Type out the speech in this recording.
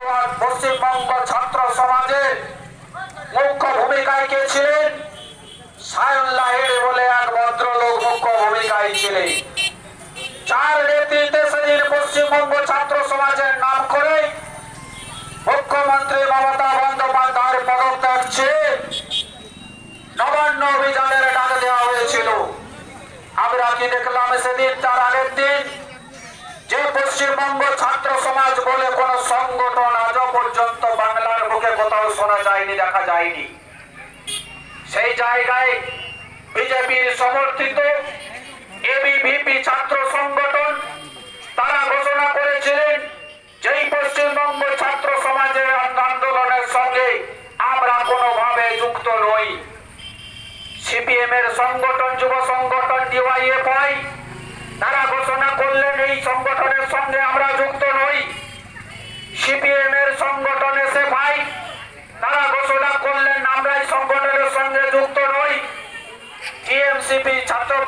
পশ্চিমবঙ্গ ছাত্র সমাজের মুখ্য ভূমিকায় কে ছিলেন? সায়ন বলে এক ভদ্রলোক মুখ্য ভূমিকায় ছিলেন। চার নেতৃত্বে সেদিন পশ্চিমবঙ্গ ছাত্র সমাজের নাম করে মুখ্যমন্ত্রী মমতা বন্দ্যোপাধ্যায়ের পদত্যাগ চেয়ে নবান্ন অভিযানের ডাক দেওয়া হয়েছিল। আমরা কি দেখলাম সেদিন? তার আগের দিন যে পশ্চিমবঙ্গ ছাত্র সমাজ বলে কোন সংগঠন আজ পর্যন্ত বাংলার বুকে কোথাও শোনা যায়নি, দেখা যায়নি। সেই জায়গায় বিজেপির সমর্থিত এবিভিপি ছাত্র সংগঠন, তারা ঘোষণা করেছিলেন যেই পশ্চিমবঙ্গ ছাত্র সমাজের আন্দোলনের সঙ্গে আমরা কোনোভাবে যুক্ত নই। সিপিএম এর সংগঠন, যুব সংগঠন ডিওয়াইএফআই তারা ঘোষণা করলেন, এই সংগঠনের সঙ্গে আমরা যুক্ত সংগঠনের সঙ্গে যুক্ত নই। টিএমসিপি ছাত্র